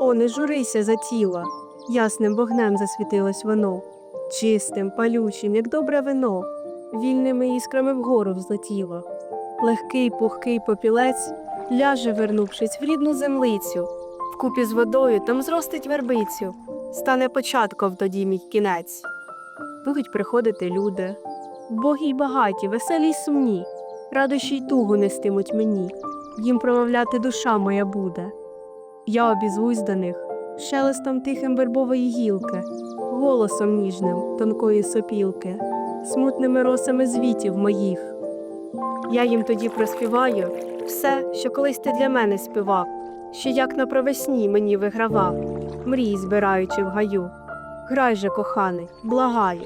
О, не журися за тіло. Ясним вогнем засвітилось воно, чистим, палючим, як добре вино, вільними іскрами вгору взлетіло. Легкий пухкий попілець ляже, вернувшись в рідну землицю, вкупі з водою там зростить вербицю, стане початком тоді мій кінець. Будуть приходити люди, боги й багаті, веселі й сумні, радощі й тугу нестимуть мені, їм промовляти душа моя буде. Я обізвусь до них шелестом тихим вербової гілки, голосом ніжним тонкої сопілки, смутними росами звітів моїх. Я їм тоді проспіваю все, що колись ти для мене співав, що як на провесні мені вигравав, мрій збираючи в гаю. Грай же, коханий, благаю,